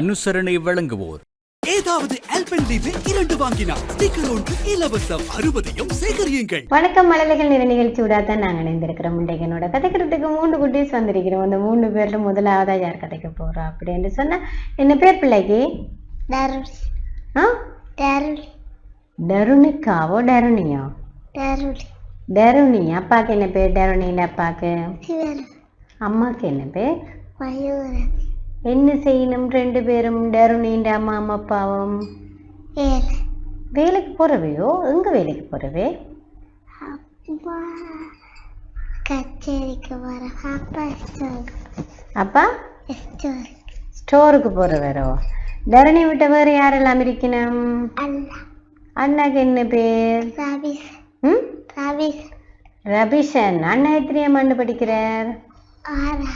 அனுசரணை வழங்குவோர். ஏதாவது ஆல்பென்லீபே இரண்டு வாங்கினார் ஸ்டிக்கர் ஒன்று இலவசம். அறுபதையும் சேகரியுங்கள். வணக்கம் மழலைகள் நிற நிகழ்ச்சியோட தான் நாங்கள் இணைந்திருக்கிறோம். முண்டைகனோட கதைக்கிறதுக்கு மூன்று குட்டீஸ் வந்திருக்கிறோம். அந்த மூணு பேர்ல முதலாவதா யார் கதைக்க போறோம் அப்படின்னு சொன்னா என்ன பேர் பிள்ளைக்கு? டருணிக்காவோ டருணியோ டருணி அப்பாக்கு என்ன பேர்? டருணின்னு அப்பாக்கு? அம்மாக்கு என்ன பேர்? மயூரன். என்ன செய்யணும்? ரெண்டு பேரும் டருணின்ற அம்மா அம்மா அப்பாவும். வேலைக்கு போறவையோ? எங்க வேலைக்கு போறவே? அப்பா கச்சேரிக்கு வர அப்பா அப்பா? ஸ்டோர் ஸ்டோருக்கு போறவரோ? தரணி விட்ட வேறு யாரெல்லாம் இருக்கணும்? அண்ணாக்கு என்ன பேர்? ரபிஷன் அண்ணா. எத்தனையாம் ஆண்டு படிக்கிறார்? ஆறா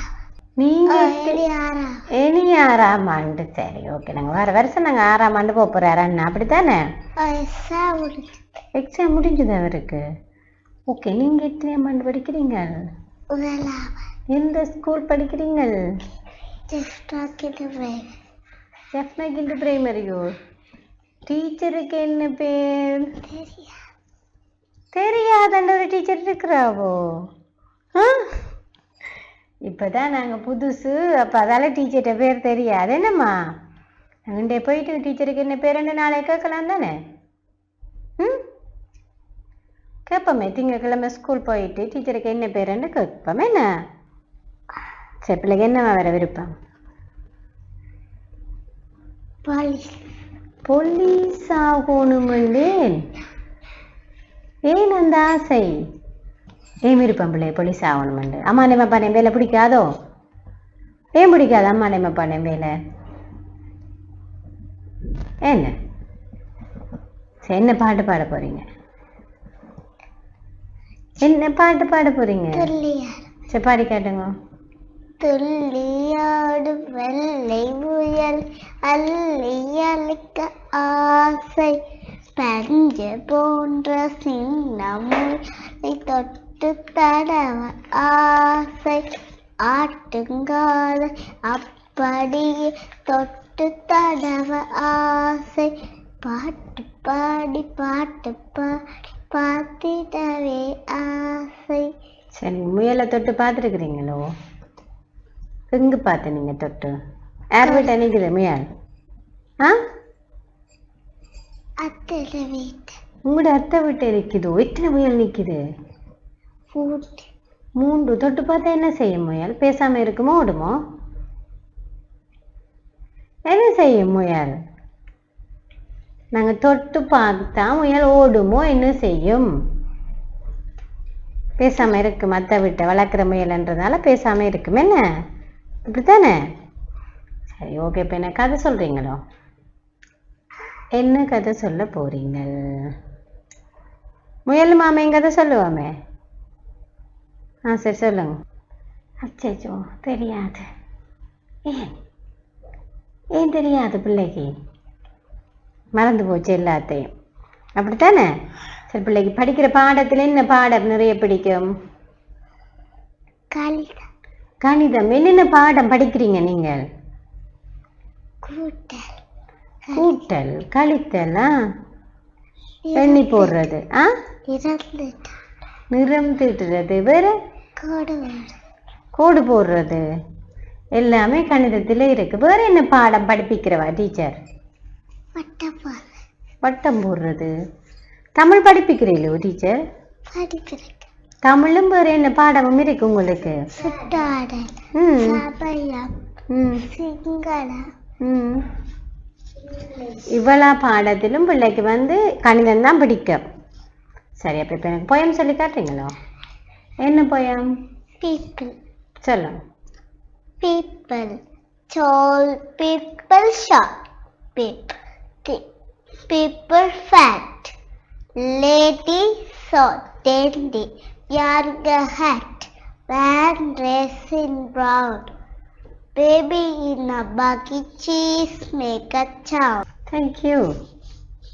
நீங்க ஏழு ஆறா? இனி ஆறாம் ஆண்டு சரி ஓகே நாங்கள் வர வருஷம் நாங்கள் ஆறாம் ஆண்டு போக போகிறாரு அண்ணா அப்படித்தானே? எக்ஸாம் முடிஞ்சுது அவருக்கு. ஓகே நீங்கள் எத்தனையாம் ஆண்டு படிக்கிறீங்க? எந்த ஸ்கூல் படிக்கிறீங்கள்? ஜெஸ்டாக்கிட்டு பிரேக் ஜெஃப்னகிண்டு பிரைமரியோ டீச்சருக்கு என்ன பேர்? தெரியா தெரியாதண்ட ஒரு டீச்சர் இருக்கிறாவோ? ஆ? இப்போதான் நாங்கள் புதுசு அப்போ அதால டீச்சர்கிட்ட பேர் தெரியாது. என்னம்மா? அங்கே போயிட்டு டீச்சருக்கு என்ன பேருன்னு நாளை கேட்கலாம் தானே? ம்? கேட்போமே திங்கக்கிழமை ஸ்கூல் போயிட்டு டீச்சருக்கு என்ன பேருன்னு கேட்போமே என்ன? சரி பிள்ளைக்கு என்னவா வர விருப்பம்? போலீஸ் போலீஸ் ஆகணுமெண்டேன் ஏன் அந்த ஆசை? ஏன் விருப்பம் பிள்ளை போலீஸ் ஆகணுமெண்டு அம்மா நம்ம பண்ண வேலை பிடிக்காதோ? ஏன் பிடிக்காது அம்மா நம்ம பண்ண வேலை? என்ன? சரி என்ன பாட்டு பாட போறீங்க? என்ன பாட்டு பாட போறீங்க? சரி பாடி காட்டுங்க துள்ளியாடும் வெள்ளை முயல் அள்ளி அழைக்க ஆசை. பஞ்சு போன்ற சின்ன தொட்டு தடவ ஆசை ஆட்டுங்கால அப்படியே தொட்டு தடவ ஆசை. பாட்டு பாடி பாட்டு பாடி பார்த்திடவே ஆசை. சரி முயலை தொட்டு பார்த்துருக்குறீங்களோ? எங்கே பார்த்து நீங்கள் தொட்டு? யார் வீட்டை நிற்குது முயல். ஆ? அத்தனை வீட்டு. உங்களோட அத்தை வீட்டை நிற்குதோ எத்தனை முயல் நிற்குது மூன்று தொட்டு பார்த்தா என்ன செய்யும் முயல்? பேசாமல் இருக்குமோ ஓடுமோ? என்ன செய்யும் முயல்? நாங்கள் தொட்டு பார்த்தா முயல் ஓடுமோ என்ன செய்யும்? பேசாமல் இருக்கு மற்ற விட்ட வளர்க்குற முயல்ன்றதால பேசாமல் இருக்கும். என்ன? இப்படித்தானே சரி ஓகே இப்போ என்ன கதை சொல்கிறீங்களோ என்ன கதை சொல்ல போறீங்க? முயல் மாமன் கதை சொல்லுவாமே. ஆ சரி சொல்லுங்க. அச்சோ தெரியாது. ஏன்? ஏன் தெரியாது பிள்ளைக்கு? மறந்து போச்சு எல்லாத்தையும். அப்படித்தானே? சரி பிள்ளைக்கு படிக்கிற பாடத்தில் என்ன பாடம் நிறைய பிடிக்கும்? கலிதம் கணிதம். என்னென்ன பாடம் படிக்கிறீங்க நீங்கள்? கூட்டல். கூட்டல் கழித்தல் ஆ? எண்ணி போடுறது. ஆ? நிறம் தீட்டுறது வேற? கோடு போடுறது? எல்லாமே கணிதத்தில் இருக்கு. வேற என்ன பாடம் படிப்பிக்கிறவா டீச்சர்? வட்டம் போடுறது. தமிழ் படிப்பிக்கிறீங்களோ டீச்சர்? தமிழும் வேற என்ன பாடமும் இருக்கு உங்களுக்கு? இவ்வளோ பாடத்திலும் பிள்ளைக்கு வந்து கணிதம் தான் பிடிக்கும். சரி அப்போ இப்போ எனக்கு poem சொல்லி காட்டுறீங்களோ? என்ன people சொல்லுங்க people tall people short people thick people fat lady short dandy younger hat man dressed in brown baby in a buggy cheese make a chow thank you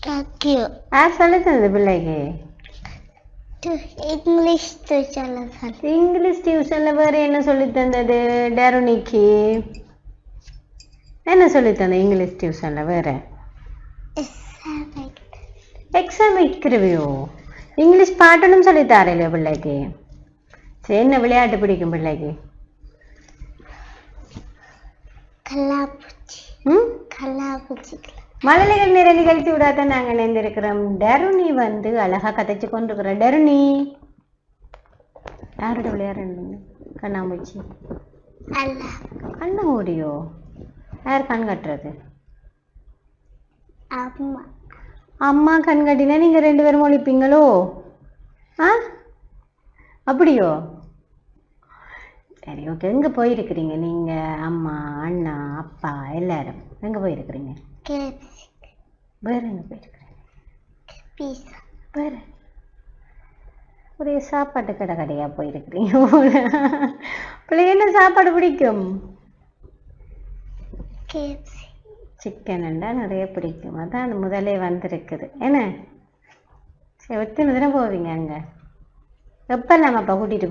thank you யார் சொல்லி தந்தது பிள்ளைக்கு to Chalazal. English டியூஷனில் வேறு என்ன சொல்லி தந்தது டெரோனிக்கு? என்ன சொல்லித்தந்த English டியூஷனில் வேற? எக்ஸாம் வைக்கிறவையோ இங்கிலீஷ் பாட்டனும் சொல்லித்தாரலையோ பிள்ளைக்கு. சரி என்ன விளையாட்டு பிடிக்கும் பிள்ளைக்கு? கல்லாப்பூச்சி ம்? கல்லாப்பூச்சி மழலைகள் நிற நிகழ்ச்சி விடாத நாங்கள் இணைந்திருக்கிறோம். டருணி வந்து அழகா கதைச்சு கொண்டிருக்கிறோம் டருணி. யாரோட விளையாடுறீங்க? கண்ணாமூச்சி. கண்ணு ஓடியோ யார் கண் கட்டுறது? அம்மா. அம்மா கண் கட்டினா நீங்கள் ரெண்டு பேரும் ஒழிப்பீங்களோ ஆ? அப்படியோ? சரி ஓகே. எங்கே போயிருக்கிறீங்க நீங்கள் அம்மா அண்ணா அப்பா எல்லாரும். எங்கே போயிருக்கிறீங்க? கேப்சி எங்கே போயிருக்கிறீங்க பீஸா. வேறு. ஒரே சாப்பாட்டு கடை கடையாக போயிருக்கிறீங்க பிள்ளைங்க என்ன சாப்பாடு பிடிக்கும்? சிக்கன் நிறைய பிடிக்கும். அதான் முதலே வந்திருக்குது. என்ன? சரி எத்தனை தினம் போவீங்க அங்கே? எப்போ நம்ம அப்பா கூட்டிகிட்டு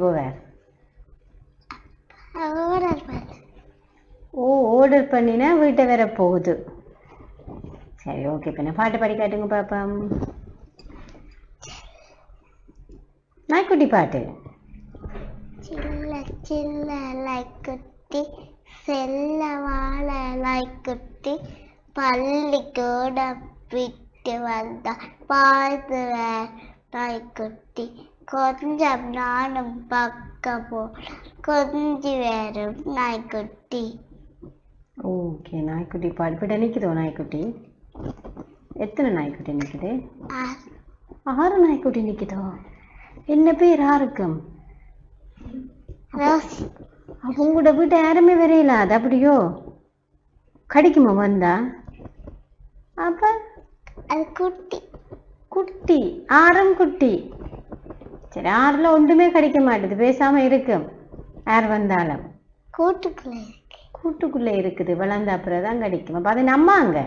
பண்ண ஓ ஆர்டர் பண்ணினா வீட்டை வேற போகுது. சரி ஓகே பின்ன பாட்டு பாடி காட்டுங்க பாப்பம் நாய்க்குட்டி பாட்டு சில்ல சில்ல லைக்குட்டி செல்ல வாழ லைக்குட்டி பள்ளிக்கூட விட்டு வந்தா பார்த்து நாய்க்குட்டி கொஞ்சம் நானும் பக்கம் போ கொஞ்சி வேறும் நாய்க்குட்டி ஓகே நாய்க்குட்டி பாட்டு பிட்ட நிற்குதோ நாய்க்குட்டி எத்தனை நாய்க்குட்டி நிற்குது ஆறு. நாய்க்குட்டி நிற்குதோ என்ன பேர் ஆருக்கும் அப்போ உங்களோட வீட்டை யாருமே வரையில அது அப்படியோ? கடிக்குமா வந்தா? அப்ப? அது குட்டி. குட்டி ஆறும் குட்டி. சரி ஆறுல ஒன்றுமே கிடைக்க மாட்டுது பேசாம இருக்கும் யார் வந்தாலும். கூட்டுக்குள்ள கூட்டுக்குள்ள இருக்குது வளர்ந்த அப்புறம் தான் கிடைக்கும். அப்ப அது நம்ம அங்க?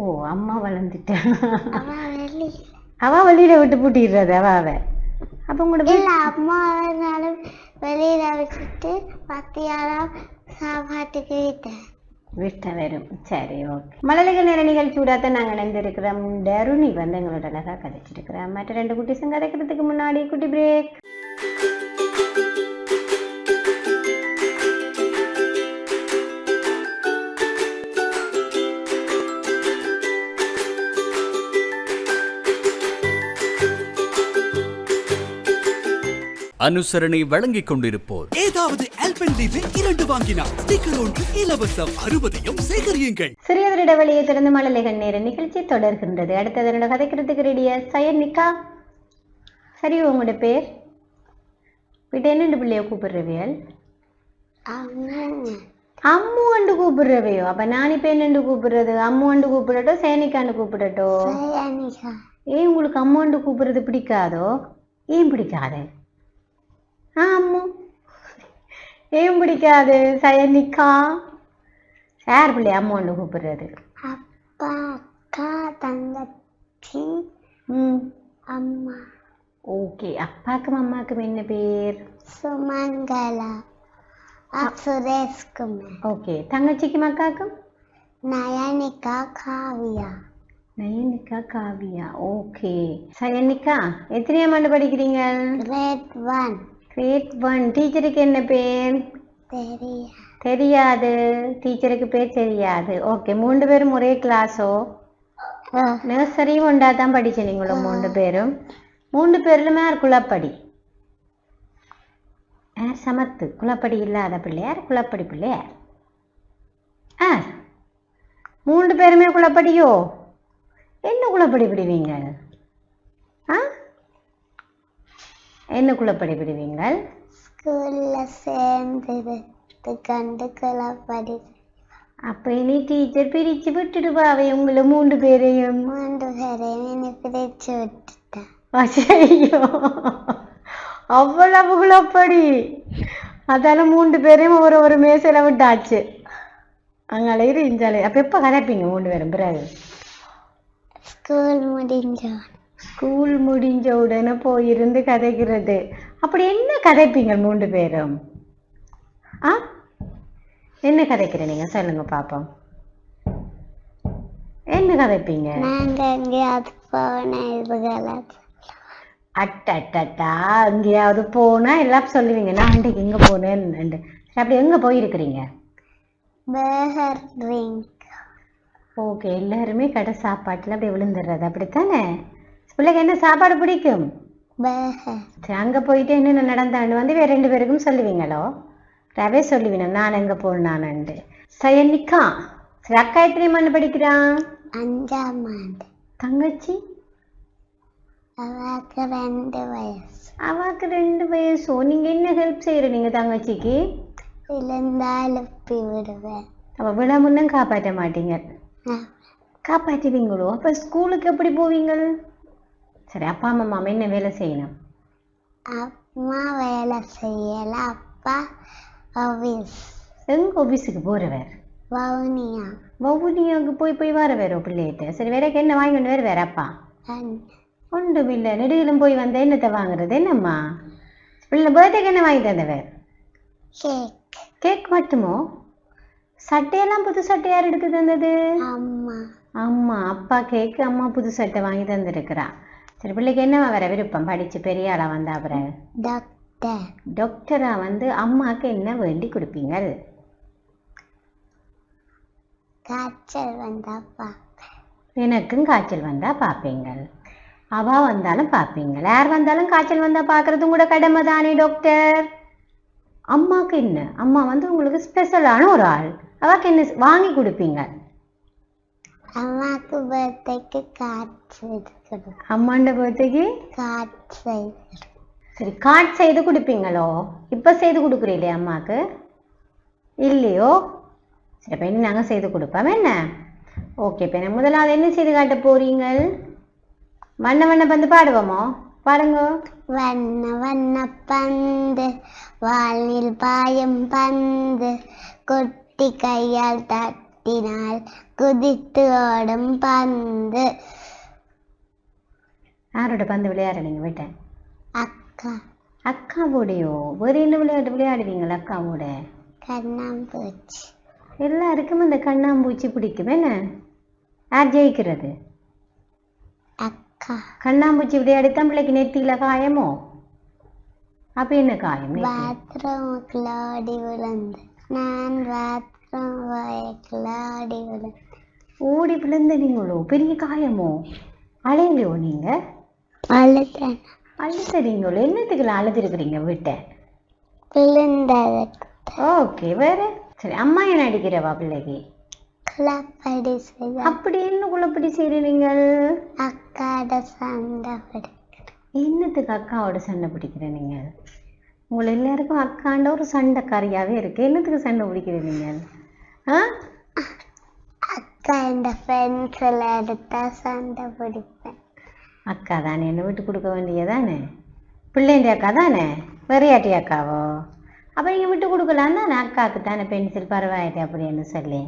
ஓ அம்மா வளர்ந்துட்டா. அவ வெளியில விட்டு பூட்டிடுறது அவ அவ. அப்ப உங்களோட அம்மா வெளியில வச்சுட்டு மத்தியானம் சாப்பாட்டுக்கு விட்டேன் விட்ட வரும் சரி ஓகே. மழலைகள் நேர நிகழ்ச்சி விடாத நாங்கள் இணைந்திருக்கிறோம். டருணி வந்து எங்களோட கதைச்சிருக்கிறோம். மற்ற ரெண்டு குட்டிஸும் கதைக்கிறதுக்கு முன்னாடி குட்டி பிரேக். அனுசரணை வழங்கிக் கொண்டிருப்போர். ஏதாவது இரண்டு ஸ்டிக்கர் ஒன்று இலவசம். அறுபதையும் சேகரியுங்கள். சிறியவர் இடைவெளியை திறந்து மழலைகள் நேர நிகழ்ச்சி தொடர்கின்றது. அடுத்தது என்னோட கதைக்கிறதுக்கு ரெடியா சயனிக்கா சரி உங்களோட பேர்? வீட்டு என்னென்று பிள்ளைய கூப்பிடுறவியல்? அம்மா அம்மு அண்டு கூப்பிடுறவையோ? அப்ப நான் இப்ப என்னண்டு கூப்பிடுறது? அம்மு அண்டு கூப்பிடட்டோ சேனிக்காண்டு கூப்பிடட்டோ? சயனிகா ஏன் உங்களுக்கு அம்மாண்டு கூப்பிடுறது பிடிக்காதோ? ஏன் பிடிக்காது? ஆ அம்மு ஏன் பிடிக்காது சயனிக்கா? யார் பிள்ளை அம்மாண்டு கூப்பிடுறது? அப்பா அக்கா தங்கச்சி ம். அம்மா. ஓகே அப்பாக்கும் அம்மாக்கும் என்ன பேர்? சுமங்கலா. சுரேஷ்குமார் ஓகே தங்கச்சிக்கும் அக்காக்கும்? நயனிகா காவியா. நயனிகா காவியா. ஓகே. சயனிகா எத்தனையாம் ஆண்டு படிக்கிறீங்க? Grade one. கிரேட் ஒன் டீச்சருக்கு என்ன பேர்? தெரியா தெரியாது. டீச்சருக்கு பேர் தெரியாது. ஓகே மூன்று பேரும் ஒரே கிளாஸோ நர்சரியும் ஒன்றா தான் படிச்சு நீங்களும் மூன்று பேரும்? மூன்று பேர்லுமே யார் குளப்படி யார் சமத்து. குளப்படி இல்லாத பிள்ளையார் குளப்படி பிள்ளையார் ஆ. மூன்று பேருமே குளப்படியோ என்ன குளப்படி பிடிவீங்க ஆ என்ன குளப்படி பிடிவீங்க ஸ்கூல்ல சேர்ந்து கண்டு படி. அப்ப இனி டீச்சர் பிரிச்சு விட்டுடுவாவே உங்களை மூன்று பேரையும். மூன்று பேரையும் என்னை பிரிச்சு விட்டுட்டேன் ஐயோ. அவ்வளவு குளப்படி அதால மூன்று பேரையும் ஒரு ஒரு மேசையில விட்டாச்சு. அங்கால இரு இஞ்சாலே அப்ப எப்ப கதைப்பீங்க மூன்று பேரும் பிறகு? ஸ்கூல் முடிஞ்சோம் ஸ்கூல் முடிஞ்ச உடனே போயிருந்து கதைக்கிறது. அப்படி என்ன கதைப்பீங்க மூன்று பேரும்? ஆ? என்ன கதைக்கிற நீங்க? சொல்லுங்க பாப்போம். என்ன கதைப்பீங்க? நாங்க எங்கேயாவது போன இதுகளை அட்டட்டா எங்கேயாவது போனா எல்லாம் சொல்லுவீங்க. நான் அன்றைக்கு எங்க போனேன்னு சரி, அப்படி எங்க போயிருக்கிறீங்க? பர்கர் ட்ரிங்க் ஓகே எல்லாருமே கடை சாப்பாட்டுல அப்படியே விழுந்துடுறது. அப்படித்தானே? பிள்ளைக்கு என்ன சாப்பாடு பிடிக்கும்? அங்க போயிட்டு என்னென்ன நடந்தான்னு வந்து வேற ரெண்டு பேருக்கும் சொல்லுவீங்களோ? ரவே சொல்லுவீங்க நான் எங்க போனானு சயனிக்கா அக்கா எத்தனை மணி படிக்கிறான் அஞ்சாம் ஆண்டு தங்கச்சி? அவருக்கு ரெண்டு வயசு. அவாக்கு ரெண்டு வயசோ. நீங்க என்ன ஹெல்ப் செய்யற நீங்க தங்கச்சிக்கு? விழுந்தா எழுப்பி விடுவேன். அவ விழா முன்னும் காப்பாற்ற மாட்டீங்க. காப்பாற்றுவீங்களோ? அப்ப ஸ்கூலுக்கு எப்படி போவீங்க சரி அப்பா அம்மா மாமா என்ன வேலை செய்யணும்? அம்மா வேலை செய்யல. அப்பா ஆஃபீஸ் எங்க ஆஃபீஸுக்கு போறவர்? வவுனியா. வவுனியாவுக்கு போய் போய் வர வேற பிள்ளைகிட்ட? சரி வேறக்கு என்ன வாங்கிட்டு வேற வேற அப்பா? ஒன்றும் இல்லை. நெடுகிலும் போய் வந்தா என்னத்தை வாங்குறது? என்னம்மா? பிள்ளை பர்த்டேக்கு என்ன வாங்கி தந்தவர்? கேக் கேக் மட்டுமோ? சட்டையெல்லாம் புது சட்டை யார் எடுத்து தந்தது? அம்மா. அம்மா அப்பா கேக்கு அம்மா புது சட்டை வாங்கி தந்திருக்கிறா. சரி பிள்ளைக்கு என்னவா வர விருப்பம்? படிச்சு பெரிய ஆளா வந்தா அப்புறம்? டாக்டர். டாக்டரா வந்து அம்மாக்கு என்ன வேண்டி கொடுப்பீங்க காய்ச்சல் வந்தா பார்ப்பேன். எனக்கும் காய்ச்சல் வந்தா பார்ப்பீங்க அவா வந்தாலும் பார்ப்பீங்க யார் வந்தாலும் காய்ச்சல் வந்தா பார்க்கறதும் கூட கடமை தானே டாக்டர்? அம்மாக்கு என்ன? அம்மா வந்து உங்களுக்கு ஸ்பெஷலான ஒரு ஆள். அவாக்கு என்ன வாங்கி கொடுப்பீங்க அம்மாக்கு பர்த்டேக்கு காய்ச்சல் இருக்கணும் அம்மாண்ட பர்த்டேக்கு காய்ச்சல் சரி கார்ட் செய்து கொடுப்பீங்களோ? இப்போ செய்து கொடுக்குறீங்களே அம்மாக்கு? இல்லையோ? சரி இப்போ என்ன நாங்கள் செய்து கொடுப்போம். என்ன? ஓகே இப்போ என்ன முதலாவது என்ன செய்து காட்ட போறீங்க வண்ண வண்ண பந்து பாடுவோமோ? பாடுங்க வண்ண வண்ண பந்து வானில் பாயும் பந்து கொட்டி கையால் தட்டினால் குதித்து ஓடும் பந்து. யாரோட பந்து விளையாடுறீங்க விட்டேன். அக்கா. அக்காவோடையோ? வேறு என்ன விளையாட்டு விளையாடுவீங்களா அக்காவோட? கண்ணாம்பூச்சி. எல்லாருக்கும் இந்த கண்ணாம்பூச்சி பிடிக்கும். என்ன? யார் ஜெயிக்கிறது? அக்கா. கண்ணாம்பூச்சி விளையாடித்தான் பிள்ளைக்கு நெத்தியில காயமோ? அப்ப என்ன காயம்? பாத்ரூமுக்குள்ள ஓடி விழுந்து. நான் ஓடி விழுந்து. ஓடி விழுந்த நீங்களோ? பெரிய காயமோ? அலையலையோ நீங்க? அழுதேன். அழுதுறீங்களோ என்னத்துக்குலாம் அழுதுருக்குறீங்க வீட்டை விழுந்ததுக்கு. ஓகே வேற? சரி அம்மா என்ன அடிக்கிறவா பிள்ளைக்கு? குழப்படி செய்த அப்படி என்ன குழப்படி செய்றீங்க அக்காட சண்டை என்னத்துக்கு அக்காவோட சண்டை பிடிக்கிற நீங்க உங்களை எல்லாருக்கும் அக்காண்ட ஒரு சண்டைக்காரியாவே இருக்கு. என்னத்துக்கு சண்டை பிடிக்கிற நீங்க ஆ அக்கா இந்த பென்சில் எடுத்தா சண்டை பிடிப்பேன். அக்கா தானே என்ன விட்டு கொடுக்க வேண்டியதானே? பிள்ளைண்டி அக்கா தானே? வெறியாட்டி அக்காவோ? அப்போ நீங்கள் விட்டு கொடுக்கலாம் தானே? அக்காவுக்கு தானே பென்சில் பரவாயில்லை அப்படின்னு சொல்லி.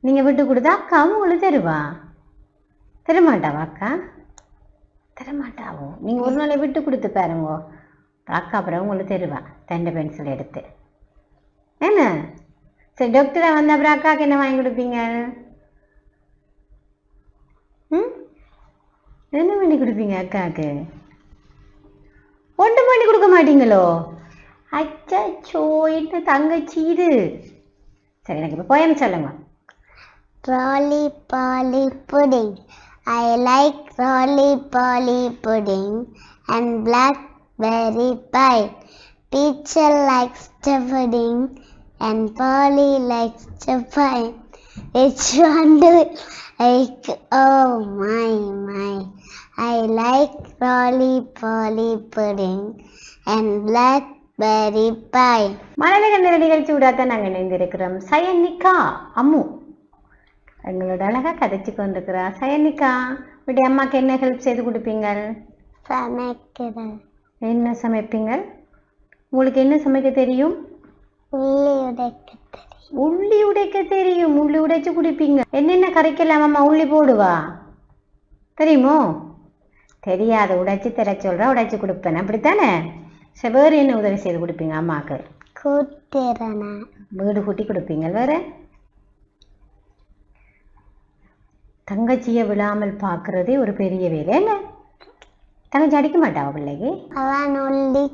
நீங்கள் விட்டு கொடுத்தா அக்காவும் உங்களுக்கு தருவா? தரமாட்டாவா அக்கா? தரமாட்டாவோ? நீங்கள் ஒரு நாளை விட்டு கொடுத்து பாருங்கோ. அக்கா அப்புறம் உங்களுக்கு தருவா தண்டை பென்சில் எடுத்து. என்ன? சரி டாக்டரை வந்த அப்புறம் அக்காவுக்கு என்ன வாங்கி கொடுப்பீங்க? ம்? என்ன பண்ணி கொடுப்பீங்க அக்காவுக்கு ஒன்றும் பண்ணி கொடுக்க மாட்டீங்களோ? அச்சோ என்ன தங்கச்சி இது? சரி எனக்கு இப்போ போயம் சொல்லுங்க. Roly poly pudding I like roly poly pudding and blackberry pie. Teacher likes the and Polly likes the pie. Which one do you like? Oh my my. I like Rolly Polly pudding and blackberry pie. மழலை கண்ட நிகழ்ச்சி விடாதான் நாங்கள் இணைந்திருக்கிறோம் சயனிகா அம்மு எங்களோட அழகா கதைச்சு கொண்டிருக்கிறா சயனிகா இப்படி அம்மாக்கு என்ன ஹெல்ப் செய்து கொடுப்பீங்க சமைக்கிறது என்ன சமைப்பீங்க உங்களுக்கு என்ன சமைக்க தெரியும் உள்ளி உடைக்க உள்ளி உடைக்க தெரியும். உள்ளி உடைச்சு குடிப்பீங்க. என்னென்ன கரைக்கலாம் உள்ளி போடுவா? தெரியுமோ? தெரியாத உடைச்சு தர சொல்றா உடைச்சு கொடுப்பேன். அப்படித்தானே? சரி வேறு என்ன உதவி செய்து கொடுப்பீங்க அம்மாவுக்கு கூட்டு திறனா வீடு கூட்டி கொடுப்பீங்க வேற? தங்கச்சியை விழாமல் பார்க்கறதே ஒரு பெரிய வேலை என்ன? தங்கச்சி அடிக்க மாட்டாவா பிள்ளைக்கு? அவன் உள்ளி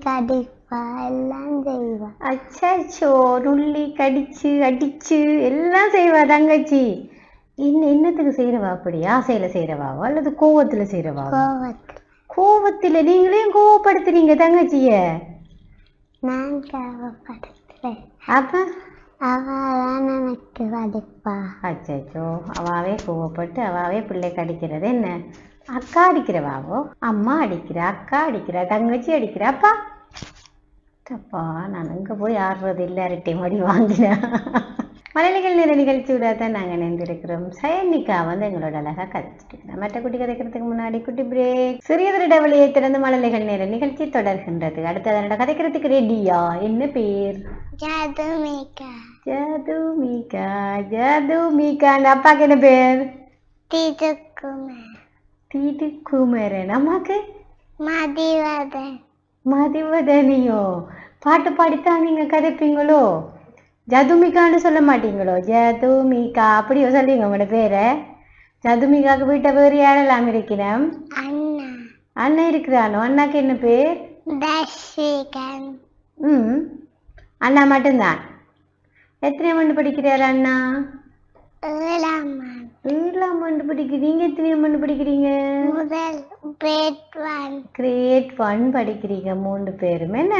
கடிப்பா எல்லாம் செய்வா. அச்சாச்சோ நுள்ளி கடிச்சு அடிச்சு எல்லாம் செய்வா தங்கச்சி. இன்னும் என்னத்துக்கு செய்யறவா அப்படி? ஆசையில செய்யறவாவோ அல்லது கோவத்துல செய்யறவாவோ கோவத்தில். கோவத்துல நீங்களே கோவப்படுத்துறீங்க தங்கச்சிய. நான் கோவப்படுத்துறேன் அப்ப? அவதான் எனக்கு வடிப்பா அச்சோ அவாவே கோவப்பட்டு அவாவே பிள்ளை கடிக்கிறது என்ன? அக்கா அடிக்கிறவாவோ? அம்மா அடிக்கிறா அக்கா அடிக்கிறா தங்கச்சி அடிக்கிறா அப்பா. அப்பா நான் அங்கே போய் ஆடுறது இல்லை அரட்டை மடி வாங்கினேன் மலையாளிகள் நிற நிகழ்ச்சியோட தான் நாங்கள் இணைந்திருக்கிறோம். சயனிகா வந்து எங்களோட அழகாக கதைச்சிருக்கிறோம் மற்ற குட்டி கதைக்கிறதுக்கு முன்னாடி குட்டி பிரேக் சிறியதொரு வழியை திறந்து மலையாளிகள் நேர நிகழ்ச்சி தொடர்கின்றது. அடுத்ததனோட கதைக்கிறதுக்கு ரெடியா என்ன பேர்? ஜாதுமிகா. ஜாதுமிகா ஜாதுமிகா. அந்த அப்பாக்கு என்ன பேர்? திதுக்குமார் தீட்டு குமரன் அம்மாக்கு? மதிவதன். மதிவதனியோ பாட்டு பாடித்தான் நீங்க கதைப்பீங்களோ? ஜதுமிகான்னு சொல்ல மாட்டீங்களோ? ஜதுமிகா அப்படியோ சொல்லுங்க உங்களோட பேரை. ஜதுமிகாக்கு வீட்டை வேறு யாரெல்லாம் இருக்கிறோம்? அண்ணா. அண்ணன் இருக்கிறானோ? அண்ணாக்கு என்ன பேர்? ம். அண்ணா மட்டும்தான். எத்தனை ஆண்டு படிக்கிறார் அண்ணா? ஏழாமன் ஏழாம் ஆண்டு படிக்கிறீங்க? எத்தனை ஆண்டு படிக்கிறீங்க? முதல் பேட்வான் கிரேட் ஒன் படிக்கிறீங்க மூணு பேரும். என்ன?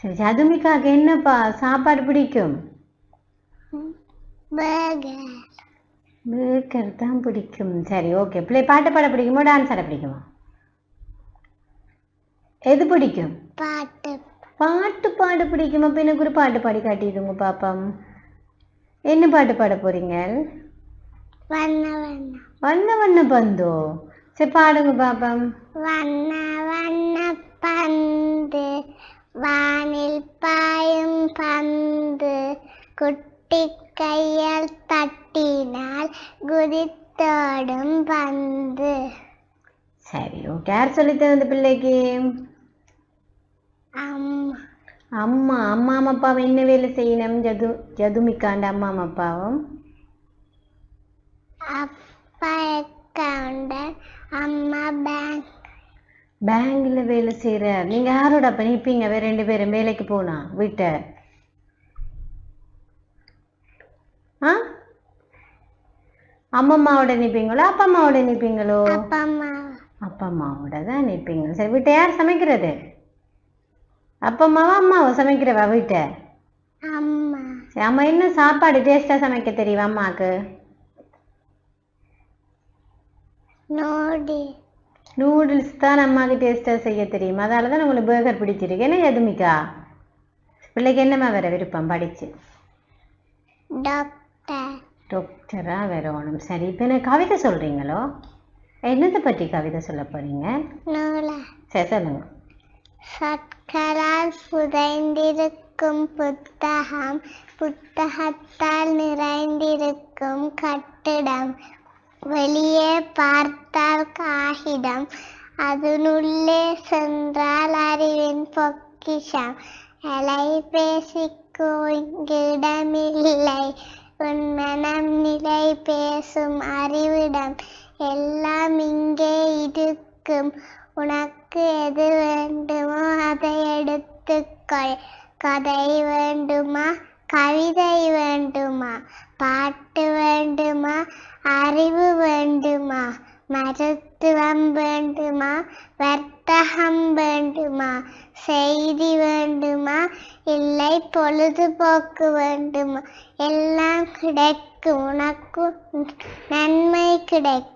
சரி ஜதுமிகாக்கு என்னப்பா? சாப்பாடு பிடிக்கும்? பேக்கர் தான் பிடிக்கும். சரி ஓகே பிள்ளை பாட்டு பாட பிடிக்குமா? டான்ஸ் ஆட பிடிக்குமா? எது பிடிக்கும்? பாட்டு. பாட்டு பாட பிடிக்குமா? அப்ப எனக்கு ஒரு பாட்டு பாடி காட்டிடுங்க பாப்பம். என்ன பாட்டு பாட போறீங்க? வண்ண வண்ண. வண்ண வண்ண பந்தோ? சரி பாடுங்க பாப்பம். வண்ண வண்ண பந்து வானில் பாயும் பந்து குட்டி கையால் தட்டினால் குதித்தோடும் பந்து. சரி ஓகே யார் சொல்லி தந்த பிள்ளைக்கு. அம்மா அம்மா அப்பாவும் என்ன வேலை செய்யணும்? ஜது ஜதுமிக்காண்ட அம்மா அப்பாவும்? அப்பா அம்மா பேங்க் பேங்க்ல வேலை செய்கிறார் நீங்க யாரோட அப்ப நிற்பீங்க வேற ரெண்டு பேரும் வேலைக்கு போனா வீட்டை? ஆ? அம்மம்மாவோட நிற்பீங்களோ அப்பா அம்மாவோட நிற்பீங்களோ அப்பா அம்மா. அப்பா அம்மாவோட தான் நிற்பீங்க சரி வீட்டை யார் சமைக்கிறது? அப்பா அம்மாவா அம்மாவா சமைக்கிறவா வீட்டை? அம்மா. சரி அம்மா என்ன சாப்பாடு டேஸ்டா சமைக்க தெரியும் அம்மாக்கு? நோடி நூடுல்ஸ் தான் அம்மாவுக்கு டேஸ்ட்டாக செய்ய தெரியும்? அதால தான் உங்களுக்கு பேர்கர் பிடிச்சிருக்கு. என்ன எதுமிக்கா பிள்ளைக்கு என்னம்மா வேற விருப்பம் படிச்சு? டாக்டர் டாக்டராக வரணும் சரி இப்போ என்ன கவிதை சொல்கிறீங்களோ என்னத்தை பற்றி கவிதை சொல்ல போகிறீங்க நூலா. சரி சொல்லுங்க. சொற்களால் புதைந்திருக்கும் புத்தகம் புத்தகத்தால் நிறைந்திருக்கும் கட்டிடம். வெளியே பார்த்தால் காகிதம் அதனுள்ளே சென்றால் அறிவின் பொக்கிஷம். அலைபேசிக்கு இங்கு இடமில்லை. உன் மனம் நிலை பேசும் அறிவிடம் எல்லாம் இங்கே இருக்கும். உனக்கு எது வேண்டுமோ அதை எடுத்துக்கொள் கதை வேண்டுமா? கவிதை வேண்டுமா? பாட்டு வேண்டுமா? அறிவு வேண்டுமா? மருத்துவம் வேண்டுமா? வர்த்தகம் வேண்டுமா? செய்தி வேண்டுமா? இல்லை பொழுதுபோக்கு வேண்டுமா? எல்லாம் கிடைக்கும் உனக்கு நன்மை கிடைக்கும்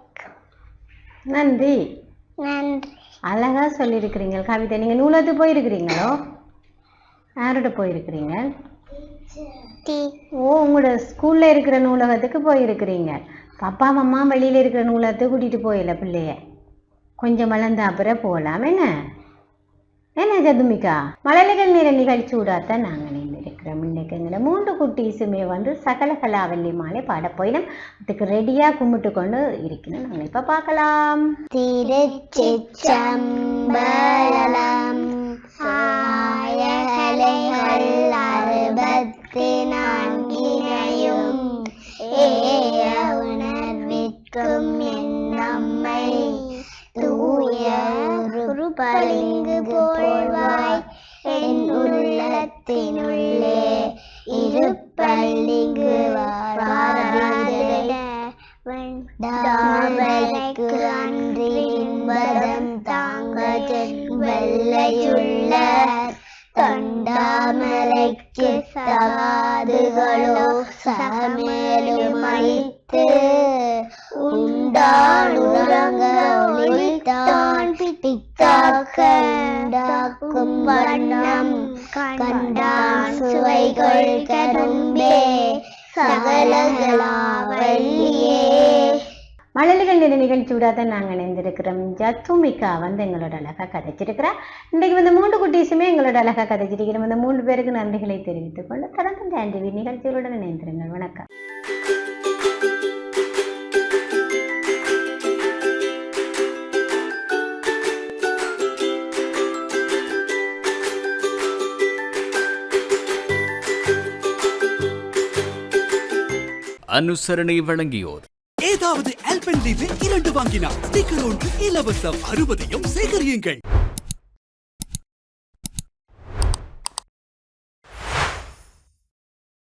நன்றி. நன்றி. அழகா சொல்லியிருக்கிறீங்க கவிதை நீங்கள் நூலகத்துக்கு போயிருக்கிறீங்களோ? யாரோட போயிருக்கிறீங்க? ஓ உங்களோட ஸ்கூல்ல இருக்கிற நூலகத்துக்கு போயிருக்கிறீங்க. அப்பா அம்மா வெளியில இருக்கிற நூலகத்துக்கு கூட்டிட்டு போயில பிள்ளைய. கொஞ்சம் வளர்ந்த அப்புறம் போகலாம் என்ன? என்ன ஜதுமிகா? மழலைகள் நேர நிகழ்ச்சி விடாதான் நாங்கள் நின்றுருக்கிறோம் இன்றைக்கு எங்களை மூன்று குட்டீஸுமே வந்து சகல கலாவல்லி மாலை பாட போயிடும். அதுக்கு ரெடியாக கும்பிட்டு கொண்டு இருக்கணும் நாங்கள் இப்போ பார்க்கலாம். திருச்சிற்றம்பலம் ஆயகலைகள் அருள் நான்கினையும் ஏய உணர்விற்கும் என் நம்மை தூய ஒரு பளிங்கு போல்வாய் என் உள்ளத்தினுள் மழலைகள் நிற நிகழ்ச்சியோட தான் நாங்கள் இணைந்திருக்கிறோம். ஜத்துமிகா வந்து எங்களோட அழகா கதைச்சிருக்கிறா. இன்றைக்கு வந்து மூன்று குட்டீஸுமே எங்களோட அழகா கதைச்சிருக்கிறோம். இந்த மூன்று பேருக்கு நன்றிகளை தெரிவித்துக் கொண்டு தொடர்ந்து டான் டிவி நிகழ்ச்சிகளுடன் இணைந்திருங்கள். வணக்கம். அனுசரணை வழங்கியோர். ஏதாவது ஆல்பென்லீபே இரண்டு வாங்கினால் ஸ்டிக்கர் ஒன்று இலவசம். அறுபதையும் சேகரியுங்கள்.